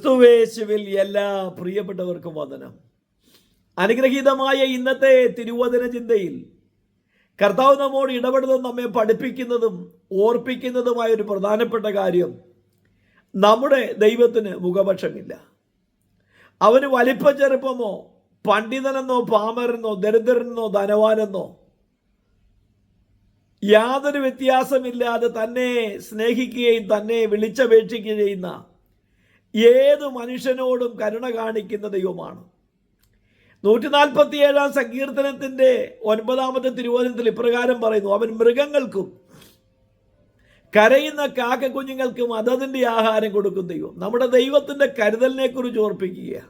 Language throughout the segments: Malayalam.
ക്രിസ്തുവേശുവിൽ എല്ലാ പ്രിയപ്പെട്ടവർക്കും വന്ദനം. അനുഗ്രഹീതമായ ഇന്നത്തെ തിരുവചന ചിന്തയിൽ കർത്താവ് നമ്മോട് ഇടപെടുന്നതും നമ്മെ പഠിപ്പിക്കുന്നതും ഓർപ്പിക്കുന്നതുമായ ഒരു പ്രധാനപ്പെട്ട കാര്യം നമ്മുടെ ദൈവത്തിന് മുഖപക്ഷമില്ല. അവന് വലിപ്പ ചെറുപ്പമോ പണ്ഡിതനെന്നോ പാമരനോ ദരിദ്രനെന്നോ ധനവാനെന്നോ യാതൊരു വ്യത്യാസമില്ലാതെ തന്നെ സ്നേഹിക്കുകയും തന്നെ വിളിച്ചപേക്ഷിക്കുകയും ചെയ്യുന്ന ഏത് മനുഷ്യനോടും കരുണ കാണിക്കുന്ന ദൈവമാണ്. നൂറ്റി നാൽപ്പത്തി ഏഴാം സങ്കീർത്തനത്തിന്റെ ഒൻപതാമത്തെ തിരുവചനത്തിൽ ഇപ്രകാരം പറയുന്നു അവൻ മൃഗങ്ങൾക്കും കരയുന്ന കാക്ക കുഞ്ഞുങ്ങൾക്കും അതതിന്റെ ആഹാരം കൊടുക്കും ദൈവം. നമ്മുടെ ദൈവത്തിന്റെ കരുതലിനെ കുറിച്ച് ഓർപ്പിക്കുക.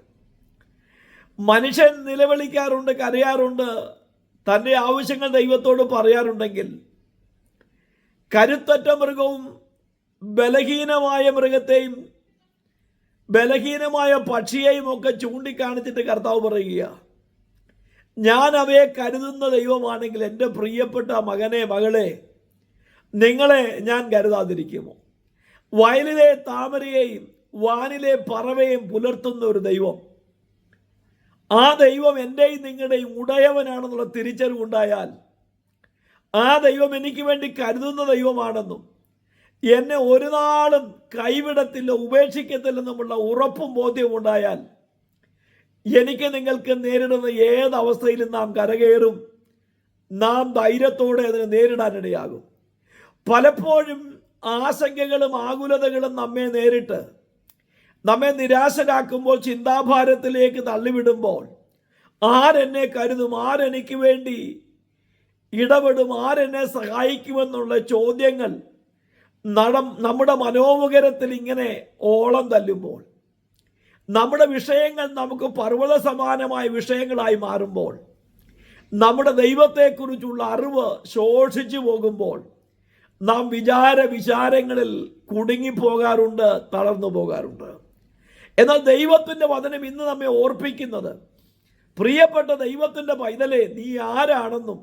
മനുഷ്യൻ നിലവിളിക്കാറുണ്ട് കരയാറുണ്ട് തന്റെ ആവശ്യങ്ങൾ ദൈവത്തോട് പറയാറുണ്ടെങ്കിൽ കരുത്തറ്റ മൃഗവും ബലഹീനമായ മൃഗത്തെയും ബലഹീനമായ പക്ഷിയെയും ഒക്കെ ചൂണ്ടിക്കാണിച്ചിട്ട് കർത്താവ് പറയുക ഞാൻ അവയെ കരുതുന്ന ദൈവമാണെങ്കിൽ എന്റെ പ്രിയപ്പെട്ട മകനെ മകളെ നിങ്ങളെ ഞാൻ കരുതാതിരിക്കുമോ? വയലിലെ താമരയെയും വാനിലെ പറവയും പുലർത്തുന്ന ഒരു ദൈവം. ആ ദൈവം എന്റെയും നിങ്ങളുടെയും ഉടയവനാണെന്നുള്ള തിരിച്ചറിവുണ്ടായാൽ ആ ദൈവം എനിക്ക് വേണ്ടി കരുതുന്ന ദൈവമാണെന്നും എന്നെ ഒരു നാളും കൈവിടത്തില്ല ഉപേക്ഷിക്കത്തില്ലെന്നുമുള്ള ഉറപ്പും ബോധ്യവും ഉണ്ടായാൽ എനിക്ക് നിങ്ങൾക്ക് നേരിടുന്ന ഏത് അവസ്ഥയിലും നാം കരകയറും. നാം ധൈര്യത്തോടെ അതിനെ നേരിടാനിടയാകും പലപ്പോഴും ആശങ്കകളും ആകുലതകളും നമ്മെ നേരിട്ട് നമ്മെ നിരാശരാക്കുമ്പോൾ ചിന്താഭാരത്തിലേക്ക് തള്ളിവിടുമ്പോൾ ആരെന്നെ കരുതും ആരെനിക്ക് വേണ്ടി ഇടപെടും ആരെന്നെ സഹായിക്കുമെന്നുള്ള ചോദ്യങ്ങൾ നടം നമ്മുടെ മനോമുഖരത്തിൽ ഇങ്ങനെ ഓളം തല്ലുമ്പോൾ നമ്മുടെ വിഷയങ്ങൾ നമുക്ക് പർവത സമാനമായ വിഷയങ്ങളായി മാറുമ്പോൾ നമ്മുടെ ദൈവത്തെക്കുറിച്ചുള്ള അറിവ് ശോഷിച്ചു പോകുമ്പോൾ നാം വിചാര വിചാരങ്ങളിൽ കുടുങ്ങിപ്പോകാറുണ്ട് തളർന്നു പോകാറുണ്ട്. എന്നാൽ ദൈവത്തിന്റെ വചനം ഇന്ന് നമ്മെ ഓർപ്പിക്കുന്നത് പ്രിയപ്പെട്ട ദൈവത്തിന്റെ പൈതലെ നീ ആരാണെന്നും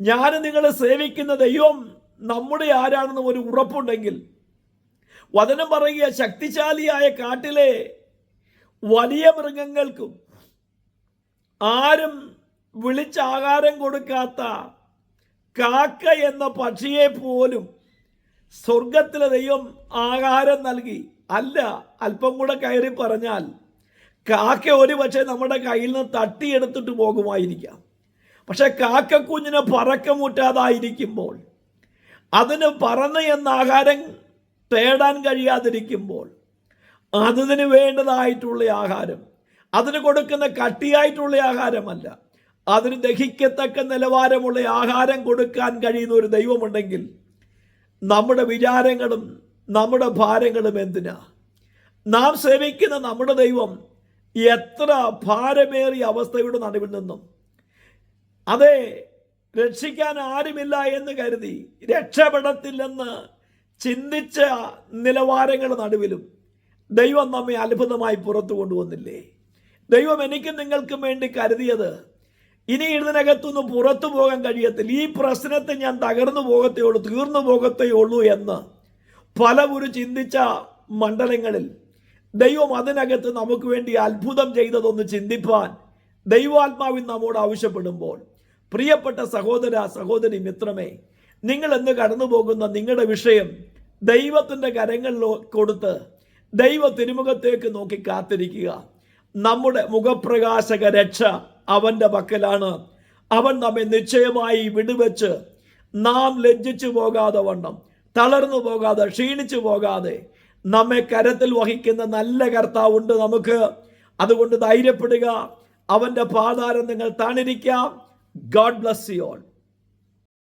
ഞാൻ നിങ്ങളെ സേവിക്കുന്ന ദൈവം നമ്മുടെ ആരാണെന്നും ഒരു ഉറപ്പുണ്ടെങ്കിൽ. വചനം പറയുക ശക്തിശാലിയായ കാട്ടിലെ വലിയ മൃഗങ്ങൾക്കും ആരും വിളിച്ച് ആഹാരം കൊടുക്കാത്ത കാക്ക എന്ന പക്ഷിയെ പോലും സ്വർഗത്തിലെ ദൈവം ആഹാരം നൽകി. അല്ല അല്പം കൂടെ കയറി പറഞ്ഞാൽ കാക്ക ഒരു പക്ഷേ നമ്മുടെ കയ്യിൽ നിന്ന് തട്ടിയെടുത്തിട്ട് പോകുമായിരിക്കാം. പക്ഷെ കാക്കക്കുഞ്ഞിനെ പറക്കമുറ്റാതായിരിക്കുമ്പോൾ അതിന് പറന്ന് എന്ന ആഹാരം തേടാൻ കഴിയാതിരിക്കുമ്പോൾ അതിന് വേണ്ടതായിട്ടുള്ള ആഹാരം അതിന് കൊടുക്കുന്ന കട്ടിയായിട്ടുള്ള ആഹാരമല്ല. അതിന് ദഹിക്കത്തക്ക നിലവാരമുള്ള ആഹാരം കൊടുക്കാൻ കഴിയുന്ന ഒരു ദൈവമുണ്ടെങ്കിൽ നമ്മുടെ വിചാരങ്ങളും നമ്മുടെ ഭാരങ്ങളും എന്തിനാ? നാം സേവിക്കുന്ന നമ്മുടെ ദൈവം എത്ര ഭാരമേറിയ അവസ്ഥയുടെ നടുവിൽ നിന്നും. അതെ രക്ഷിക്കാൻ ആരുമില്ല എന്ന് കരുതി രക്ഷപ്പെടത്തില്ലെന്ന് ചിന്തിച്ച നിലവാരങ്ങളുടെ നടുവിലും ദൈവം നമ്മെ അത്ഭുതമായി പുറത്തു കൊണ്ടുവന്നില്ലേ? ദൈവം എനിക്കും നിങ്ങൾക്കും വേണ്ടി കരുതിയത് ഇനി ഇതിനകത്തുനിന്ന് പുറത്തു പോകാൻ കഴിയത്തില്ല. ഈ പ്രശ്നത്തെ ഞാൻ തകർന്നു പോകത്തേ ഉള്ളൂ തീർന്നു പോകത്തേ ഉള്ളൂ എന്ന് പലവുരു ചിന്തിച്ച മണ്ഡലങ്ങളിൽ ദൈവം അതിനകത്ത് നമുക്ക് വേണ്ടി അത്ഭുതം ചെയ്തതൊന്ന് ചിന്തിപ്പാൻ ദൈവാത്മാവിൻ നമ്മോട് ആവശ്യപ്പെടുമ്പോൾ പ്രിയപ്പെട്ട സഹോദര സഹോദരി മിത്രമേ നിങ്ങൾ എന്ന് കടന്നു പോകുന്ന നിങ്ങളുടെ വിഷയം ദൈവത്തിന്റെ കരങ്ങളിൽ കൊടുത്ത് ദൈവ തിരുമുഖത്തേക്ക് നോക്കി കാത്തിരിക്കുക. നമ്മുടെ മുഖപ്രകാശക രക്ഷ അവന്റെ പക്കലാണ്. അവൻ നമ്മെ നിശ്ചയമായി വിടുവെച്ച് നാം ലജ്ജിച്ചു പോകാതെ വണ്ണം തളർന്നു പോകാതെ ക്ഷീണിച്ചു പോകാതെ നമ്മെ കരത്തിൽ വഹിക്കുന്ന നല്ല കർത്താവുണ്ട് നമുക്ക്. അതുകൊണ്ട് ധൈര്യപ്പെടുക അവന്റെ പാതാരം നിങ്ങൾ താണിരിക്കാം. God bless you all.